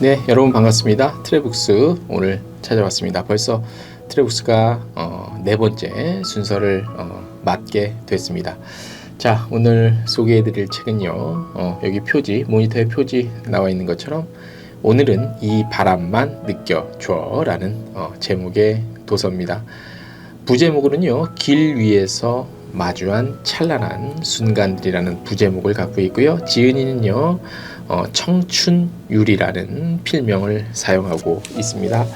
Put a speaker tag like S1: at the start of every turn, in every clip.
S1: 네, 여러분 반갑습니다. 트레북스 오늘 찾아왔습니다. 벌써 트레북스가 어, 네 번째 순서를 어, 맡게 됐습니다. 자, 오늘 소개해드릴 책은요. 어, 여기 표지, 모니터에 표지 나와 있는 것처럼 오늘은 이 바람만 느껴줘라는 어, 제목의 도서입니다. 부제목으로는요, 길 위에서 마주한 찬란한 순간들이라는 부제목을 갖고 있고요. 지은이는요, 어, 청춘유리라는 필명을 사용하고 있습니다.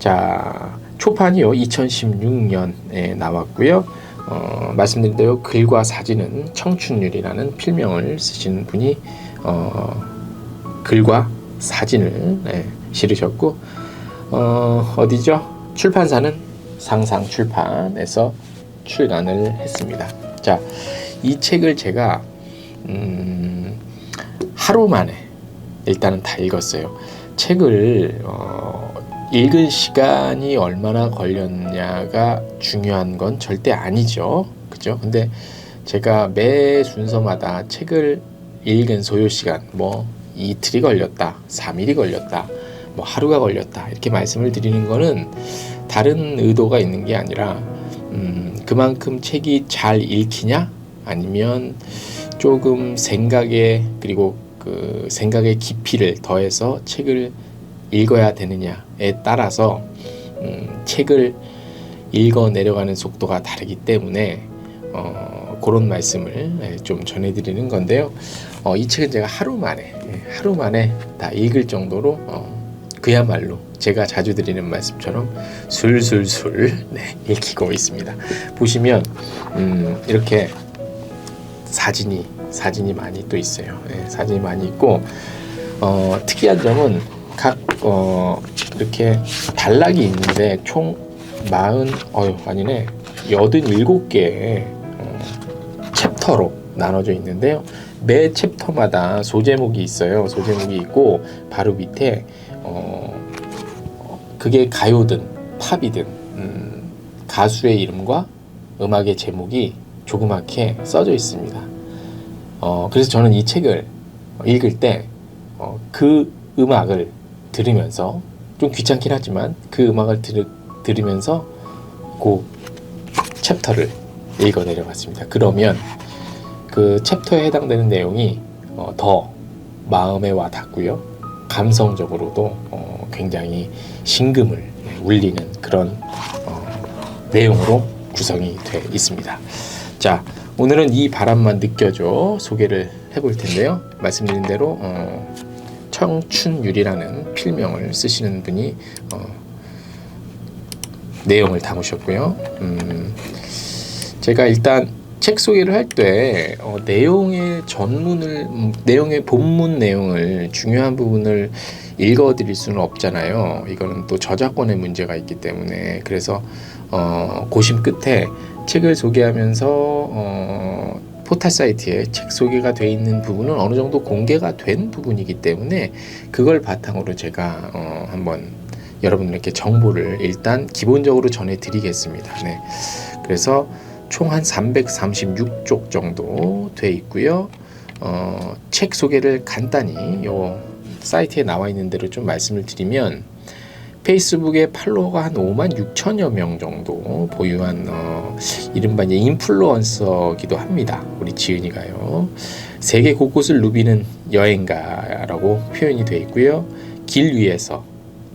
S1: 자, 초판이요, 2016년에 나왔고요. 어, 말씀드린 대로 글과 사진은 청춘유리라는 필명을 쓰신 분이 어, 글과 사진을 네, 실으셨고 어, 어디죠? 출판사는 상상 출판에서 출간을 했습니다. 자, 이 책을 제가 음, 하루 만에 일단은 다 읽었어요. 책을 어, 읽은 시간이 얼마나 걸렸냐가 중요한 건 절대 아니죠. 그죠? 근데 제가 매 순서마다 책을 읽은 소요 시간, 뭐 이틀이 걸렸다, 3일이 걸렸다, 뭐 하루가 걸렸다 이렇게 말씀을 드리는 거는 다른 의도가 있는 게 아니라 음, 그만큼 책이 잘 읽히냐 아니면 조금 생각에 그리고 그 생각의 깊이를 더해서 책을 읽어야 되느냐에 따라서 음, 책을 읽어 내려가는 속도가 다르기 때문에 어, 그런 말씀을 네, 좀 전해드리는 건데요. 어, 이 책은 제가 하루 만에 예, 하루 만에 다 읽을 정도로 어, 그야말로 제가 자주 드리는 말씀처럼 술술술 네, 읽히고 있습니다. 보시면 음, 이렇게 사진이 사진이 많이 또 있어요. 네, 사진이 많이 있고 어, 특이한 점은 각 어, 이렇게 단락이 있는데 총 마흔 어유 아니네 여든 일곱 개의 어, 챕터로 나눠져 있는데요. 매 챕터마다 소제목이 있어요. 소제목이 있고 바로 밑에 어, 그게 가요든 팝이든 음, 가수의 이름과 음악의 제목이 조그맣게 써져 있습니다. 어, 그래서 저는 이 책을 읽을 때, 어, 그 음악을 들으면서, 좀 귀찮긴 하지만 그 음악을 들, 들으면서 그 챕터를 읽어 내려갔습니다. 그러면 그 챕터에 해당되는 내용이 어, 더 마음에 와 닿고요. 감성적으로도 어, 굉장히 심금을 울리는 그런 어, 내용으로 구성이 되어 있습니다. 자, 오늘은 이 바람만 느껴줘 소개를 해볼 텐데요. 말씀드린 대로 어, 청춘유리라는 필명을 쓰시는 분이 어, 내용을 담으셨고요. 음, 제가 일단 책 소개를 할때 어, 내용의 전문을 음, 내용의 본문 내용을 중요한 부분을 읽어드릴 수는 없잖아요. 이거는 또 저작권의 문제가 있기 때문에 그래서 어, 고심 끝에 책을 소개하면서 어, 포탈 사이트에 책 소개가 돼 있는 부분은 어느 정도 공개가 된 부분이기 때문에 그걸 바탕으로 제가 어, 한번 여러분들께 정보를 일단 기본적으로 전해드리겠습니다. 네. 그래서 총 한 336쪽 정도 돼 있고요. 어, 책 소개를 간단히 요 사이트에 나와 있는 대로 좀 말씀을 드리면 페이스북에 팔로워가 한 5만 6천여 명 정도 보유한 어, 이른바 이제 인플루언서기도 합니다. 우리 지은이가요. 세계 곳곳을 누비는 여행가라고 표현이 되어 있고요. 길 위에서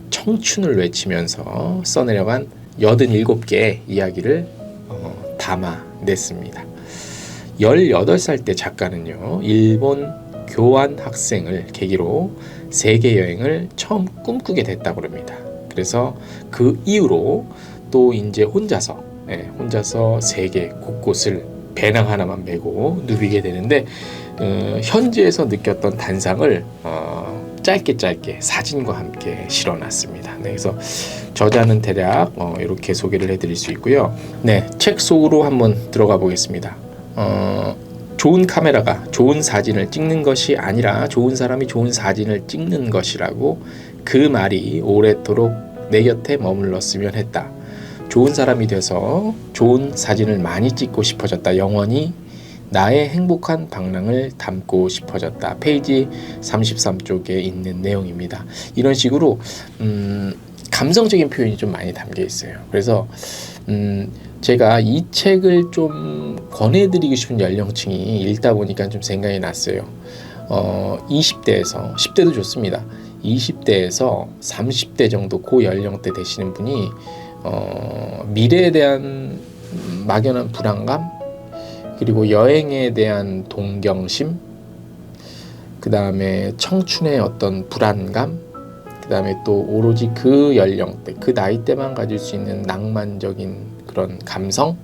S1: 청춘을 외치면서 써내려간 87개의 이야기를 어, 담아냈습니다. 18살 때 작가는요, 일본 교환 학생을 계기로 세계 여행을 처음 꿈꾸게 됐다고 합니다. 그래서 그 이후로 또 이제 혼자서 예, 혼자서 세계 곳곳을 배낭 하나만 메고 누비게 되는데 어, 현지에서 느꼈던 단상을 어, 짧게 짧게 사진과 함께 실어놨습니다. 네, 그래서 저자는 대략 어, 이렇게 소개를 해드릴 수 있고요. 네, 책 속으로 한번 들어가 보겠습니다. 어, 좋은 카메라가 좋은 사진을 찍는 것이 아니라 좋은 사람이 좋은 사진을 찍는 것이라고 그 말이 오래도록 내 곁에 머물렀으면 했다. 좋은 사람이 돼서 좋은 사진을 많이 찍고 싶어졌다. 영원히 나의 행복한 방랑을 담고 싶어졌다. 페이지 33쪽에 있는 내용입니다. 이런 식으로 음, 감성적인 표현이 좀 많이 담겨 있어요. 그래서 음, 제가 이 책을 좀 권해드리고 싶은 연령층이 읽다 보니까 좀 생각이 났어요. 어, 20대에서 10대도 좋습니다. 20대에서 30대 정도 고 연령대 되시는 분이 어, 미래에 대한 막연한 불안감 그리고 여행에 대한 동경심 그 다음에 청춘의 어떤 불안감 그 다음에 또 오로지 그 연령대 그 나이대만 가질 수 있는 낭만적인 그런 감성을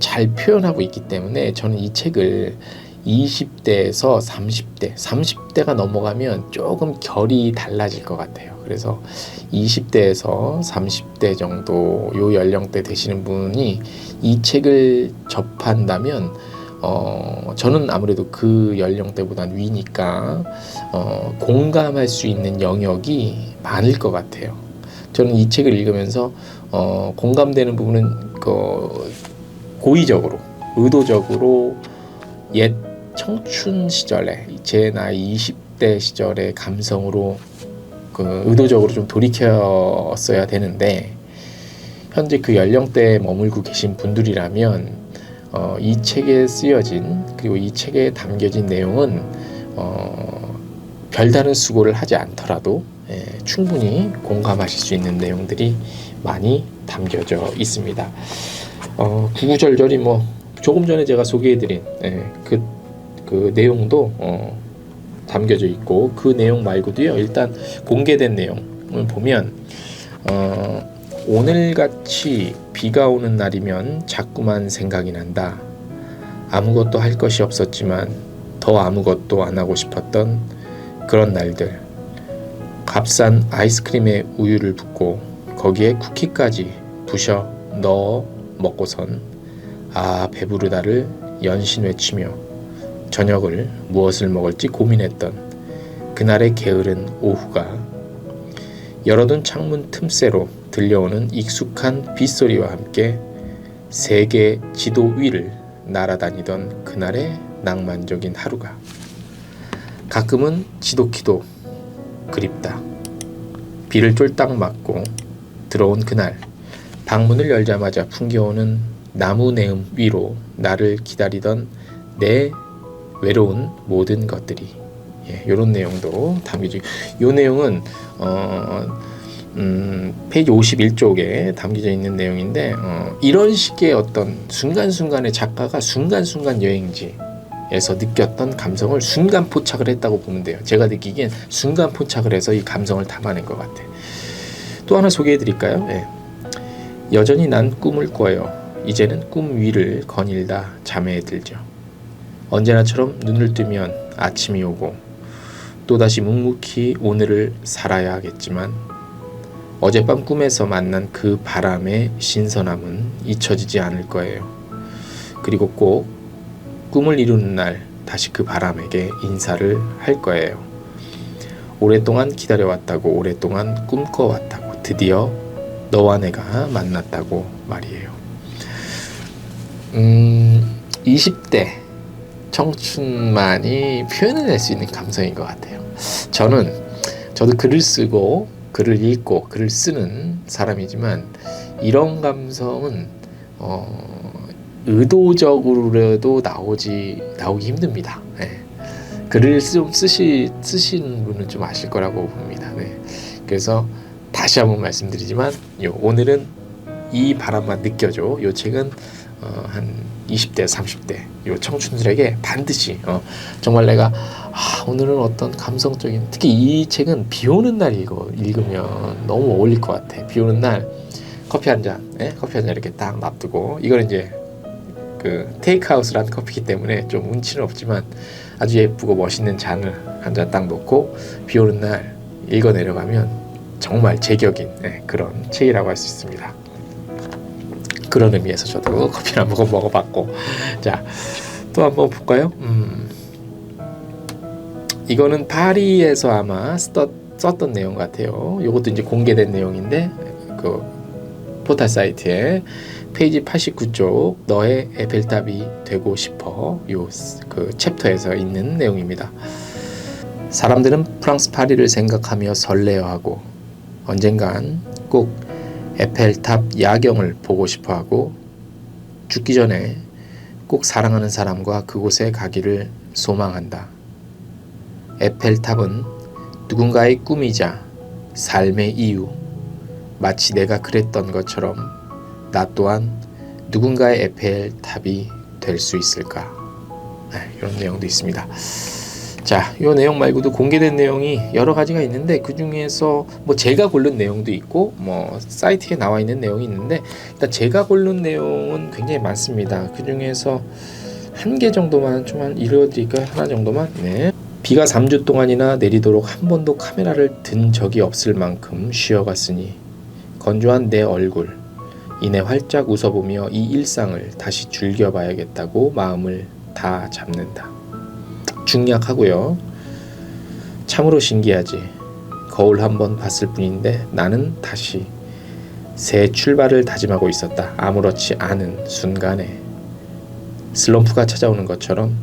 S1: 잘 표현하고 있기 때문에 저는 이 책을 20대에서 30대, 30대가 넘어가면 조금 결이 달라질 것 같아요. 그래서 20대에서 30대 정도 요 연령대 되시는 분이 이 책을 접한다면 어, 저는 아무래도 그 연령대보단 위니까 어, 공감할 수 있는 영역이 많을 것 같아요. 저는 이 책을 읽으면서 어, 공감되는 부분은 그 고의적으로, 의도적으로 옛 청춘 시절에 제 나이 20대 시절의 감성으로 그 의도적으로 좀 돌이켰어야 되는데 현재 그 연령대에 머물고 계신 분들이라면 어, 이 책에 쓰여진 그리고 이 책에 담겨진 내용은 어, 별다른 수고를 하지 않더라도 예, 충분히 공감하실 수 있는 내용들이 많이 담겨져 있습니다. 어, 구구절절이 뭐 조금 전에 제가 소개해드린 예, 그, 그 내용도 어, 담겨져 있고 그 내용 말고도요 일단 공개된 내용을 보면 어, 오늘같이 비가 오는 날이면 자꾸만 생각이 난다. 아무것도 할 것이 없었지만 더 아무것도 안 하고 싶었던 그런 날들. 값싼 아이스크림에 우유를 붓고 거기에 쿠키까지 부셔 넣어 먹고선 아 배부르다를 연신 외치며 저녁을 무엇을 먹을지 고민했던 그날의 게으른 오후가 열어둔 창문 틈새로 들려오는 익숙한 빗소리와 함께 세계 지도 위를 날아다니던 그날의 낭만적인 하루가 가끔은 지독히도 그립다. 비를 쫄딱 맞고 들어온 그날 방문을 열자마자 풍겨오는 나무 내음 위로 나를 기다리던 내 외로운 모든 것들이 예, 이런 내용도 담겨져. 이 내용은 어, 음, 페이지 51쪽에 담겨져 있는 내용인데 어, 이런 식의 어떤 순간순간의 작가가 순간순간 여행지에서 느꼈던 감성을 순간 포착을 했다고 보면 돼요. 제가 느끼기엔 순간 포착을 해서 이 감성을 담아낸 것 같아요. 또 하나 소개해 드릴까요? 예. 여전히 난 꿈을 꿔요. 이제는 꿈 위를 거닐다 잠에 들죠. 언제나처럼 눈을 뜨면 아침이 오고 또다시 묵묵히 오늘을 살아야 하겠지만 어젯밤 꿈에서 만난 그 바람의 신선함은 잊혀지지 않을 거예요. 그리고 꼭 꿈을 이루는 날 다시 그 바람에게 인사를 할 거예요. 오랫동안 기다려왔다고 오랫동안 꿈꿔왔다고 드디어 너와 내가 만났다고 말이에요. 음, 20대 청춘만이 표현해낼 수 있는 감성인 것 같아요. 저는 저도 글을 쓰고 글을 읽고 글을 쓰는 사람이지만 이런 감성은 어, 의도적으로라도 나오지 나오기 힘듭니다. 네. 글을 좀 쓰시 쓰시는 분은 좀 아실 거라고 봅니다. 네. 그래서 다시 한번 말씀드리지만 요 오늘은 이 바람만 느껴줘. 요 책은 어, 한 20대, 30대 요 청춘들에게 반드시 어, 정말 내가 아, 오늘은 어떤 감성적인 특히 이 책은 비 오는 날 읽어 읽으면 너무 어울릴 것 같아. 비 오는 날 커피 한 잔, 예? 커피 한 잔 이렇게 딱 놔두고 이건 이제 그 테이크아웃을 커피기 때문에 좀 운치는 없지만 아주 예쁘고 멋있는 잔을 한 잔 딱 놓고 비 오는 날 읽어 내려가면 정말 제격인 예, 그런 책이라고 할 수 있습니다. 그런 의미에서 저도 커피를 한번 먹어봤고 자 또 한번 볼까요? 음, 이거는 파리에서 아마 썼, 썼던 내용 같아요. 이것도 이제 공개된 내용인데 그 포탈 사이트에 페이지 89쪽 너의 에펠탑이 되고 싶어 요 그 챕터에서 있는 내용입니다. 사람들은 프랑스 파리를 생각하며 설레어하고 언젠간 꼭 에펠탑 야경을 보고 싶어 하고 죽기 전에 꼭 사랑하는 사람과 그곳에 가기를 소망한다. 에펠탑은 누군가의 꿈이자 삶의 이유, 마치 내가 그랬던 것처럼 나 또한 누군가의 에펠탑이 될 수 있을까? 네, 이런 내용도 있습니다. 자, 이 내용 말고도 공개된 내용이 여러 가지가 있는데 그 중에서 뭐 제가 고른 내용도 있고 뭐 사이트에 나와 있는 내용이 있는데 일단 제가 고른 내용은 굉장히 많습니다. 그 중에서 한 개 정도만 좀만 읽어드릴까요? 하나 정도만. 네. 비가 3주 동안이나 내리도록 한 번도 카메라를 든 적이 없을 만큼 쉬어갔으니 건조한 내 얼굴 이내 활짝 웃어보며 이 일상을 다시 즐겨봐야겠다고 마음을 다 잡는다. 중약하고요. 참으로 신기하지. 거울 한 번 봤을 뿐인데 나는 다시 새 출발을 다짐하고 있었다. 아무렇지 않은 순간에 슬럼프가 찾아오는 것처럼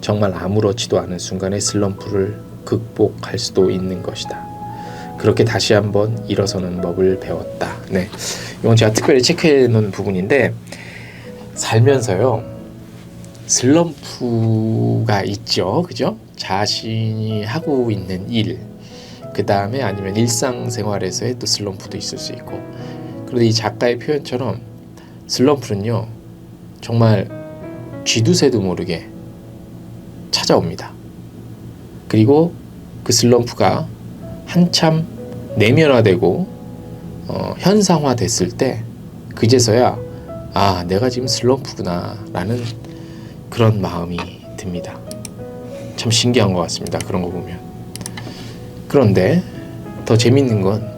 S1: 정말 아무렇지도 않은 순간에 슬럼프를 극복할 수도 있는 것이다. 그렇게 다시 한번 일어서는 법을 배웠다. 네. 이건 제가 특별히 체크해 놓은 부분인데 살면서요. 슬럼프가 있죠. 그죠? 자신이 하고 있는 일, 그 다음에 아니면 일상생활에서의 또 슬럼프도 있을 수 있고. 그런데 이 작가의 표현처럼 슬럼프는요, 정말 쥐두새도 모르게 찾아옵니다. 그리고 그 슬럼프가 한참 내면화되고 어, 현상화됐을 때 그제서야 아 내가 지금 슬럼프구나라는 그런 마음이 듭니다. 참 신기한 것 같습니다. 그런 거 보면. 그런데 더 재밌는 건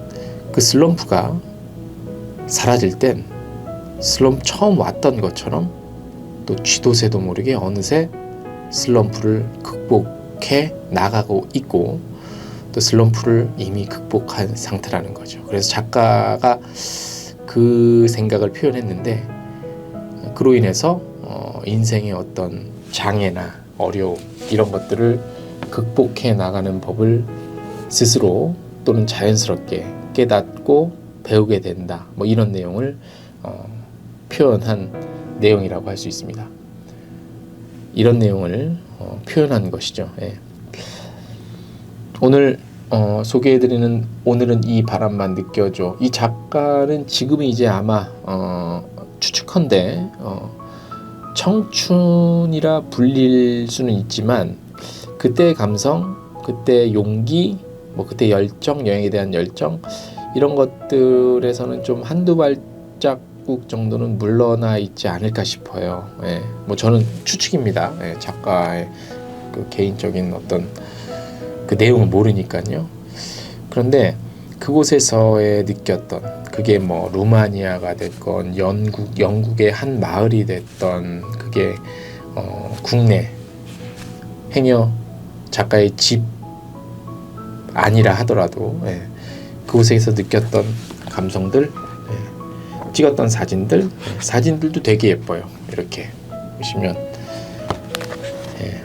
S1: 그 슬럼프가 사라질 땐 슬럼프 처음 왔던 것처럼 또 쥐도새도 모르게 어느새 슬럼프를 극복해 나가고 있고 또 슬럼프를 이미 극복한 상태라는 거죠. 그래서 작가가 그 생각을 표현했는데 그로 인해서 어, 인생의 어떤 장애나 어려움 이런 것들을 극복해 나가는 법을 스스로 또는 자연스럽게 깨닫고 배우게 된다. 뭐 이런 내용을 어, 표현한 내용이라고 할 수 있습니다. 이런 내용을 어, 표현한 것이죠. 예. 오늘 어, 소개해드리는 오늘은 이 바람만 느껴줘. 이 작가는 지금이 이제 아마 어, 추측컨대 어, 청춘이라 불릴 수는 있지만 그때의 감성, 그때의 용기, 뭐 그때 열정, 여행에 대한 열정 이런 것들에서는 좀 한두 발자국 정도는 물러나 있지 않을까 싶어요. 예, 뭐 저는 추측입니다. 예, 작가의 그 개인적인 어떤 그 내용을 모르니까요. 그런데 그곳에서의 느꼈던 그게 뭐 루마니아가 됐건 영국 영국의 한 마을이 됐던 그게 어, 국내 행여 작가의 집 아니라 하더라도 예, 그곳에서 느꼈던 감성들 예, 찍었던 사진들 예, 사진들도 되게 예뻐요. 이렇게 보시면 예,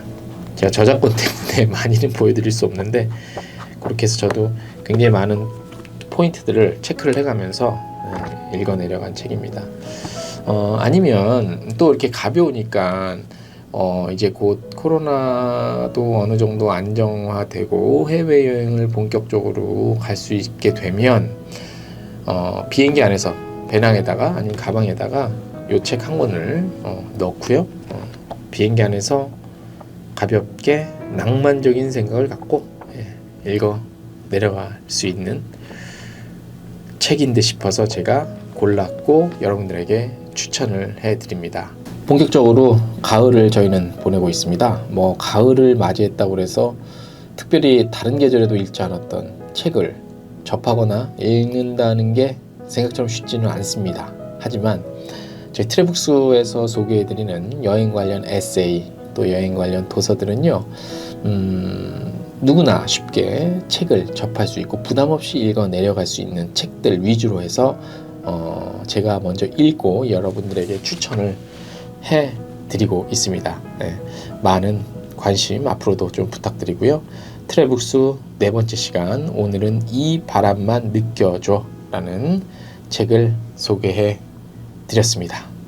S1: 제가 저작권 때문에 많이는 보여드릴 수 없는데 그렇게 해서 저도 굉장히 많은 포인트들을 체크를 해가면서 네, 읽어내려간 책입니다. 어, 아니면 또 이렇게 가벼우니까 어, 이제 곧 코로나도 어느 정도 안정화되고 해외 여행을 본격적으로 갈 수 있게 되면 어, 비행기 안에서 배낭에다가 아니면 가방에다가 요 책 한 권을 어, 넣고요. 어, 비행기 안에서 가볍게 낭만적인 생각을 갖고 예, 읽어 내려갈 수 있는 책인 듯 싶어서 제가 골랐고 여러분들에게 추천을 해드립니다. 본격적으로 가을을 저희는 보내고 있습니다. 뭐 가을을 맞이했다고 해서 특별히 다른 계절에도 읽지 않았던 책을 접하거나 읽는다는 게 생각처럼 쉽지는 않습니다. 하지만 저희 트레북스에서 소개해드리는 여행 관련 에세이 또 여행 관련 도서들은요, 음, 누구나 쉽게 책을 접할 수 있고 부담 없이 읽어 내려갈 수 있는 책들 위주로 해서 어, 제가 먼저 읽고 여러분들에게 추천을 해 드리고 있습니다. 네, 많은 관심 앞으로도 좀 부탁드리고요. 트레북스 네 번째 시간 오늘은 이 바람만 느껴줘라는 책을 소개해 드렸습니다.